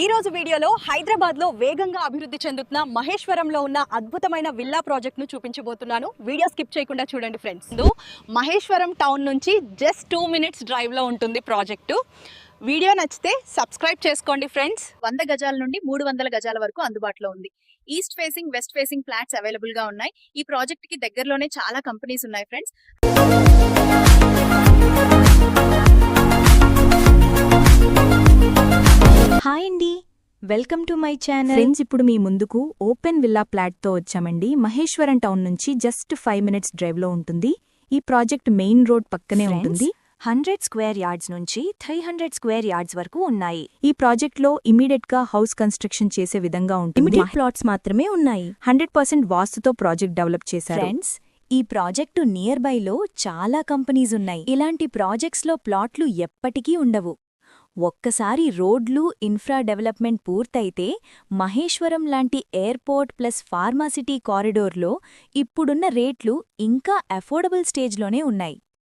ఈ రోజు వీడియోలో హైదరాబాద్లో వేగంగా అభివృద్ధి చెందుతున్న మహేశ్వరంలో ఉన్న అద్భుతమైన విల్లా ప్రాజెక్ట్ను చూపించబోతున్నాను. వీడియో స్కిప్ చేయకుండా చూడండి ఫ్రెండ్స్. మహేశ్వరం టౌన్ నుంచి జస్ట్ టూ మినిట్స్ డ్రైవ్లో ఉంటుంది ప్రాజెక్టు. వీడియో నచ్చితే సబ్స్క్రైబ్ చేసుకోండి ఫ్రెండ్స్. వంద గజాల నుండి మూడు వందల గజాల వరకు అందుబాటులో ఉంది. East facing west facing flats అవైలబుల్గా ఉన్నాయి. ఈ ప్రాజెక్ట్కి దగ్గరలోనే చాలా కంపెనీస్ ఉన్నాయి friends. Welcome to my channel. Friends ఇప్పుడు మీ ముందుకు ఓపెన్ విల్లా తో వచ్చామండి. మహేశ్వరం టౌన్ నుంచి జస్ట్ ఫైవ్ మినిట్స్ డ్రైవ్లో ఉంటుంది. ఈ ప్రాజెక్ట్ మెయిన్ రోడ్ పక్కనే ఉంటుంది. హండ్రెడ్ స్క్వేర్ యార్డ్స్ నుంచి త్రీ హండ్రెడ్ స్క్వేర్ యార్డ్స్ వరకు ఉన్నాయి. ఈ ప్రాజెక్ట్లో ఇమీడియట్గా హౌస్ కన్స్ట్రక్షన్ చేసే విధంగా ఉంటుంది. ప్లాట్స్ మాత్రమే ఉన్నాయి. హండ్రెడ్ పర్సెంట్ వాస్తుతో ప్రాజెక్ట్ డెవలప్ చేశారు. ఫ్రెండ్స్ ఈ ప్రాజెక్టు నియర్ బైలో చాలా కంపెనీస్ ఉన్నాయి. ఇలాంటి ప్రాజెక్ట్స్లో ప్లాట్లు ఎప్పటికీ ఉండవు. ఒక్కసారి రోడ్లు ఇన్ఫ్రా డెవలప్మెంట్ పూర్తయితే మహేశ్వరం లాంటి ఎయిర్పోర్ట్ ప్లస్ ఫార్మాసిటీ కారిడోర్లో ఇప్పుడున్న రేట్లు ఇంకా అఫోర్డబుల్ స్టేజ్లోనే ఉన్నాయి.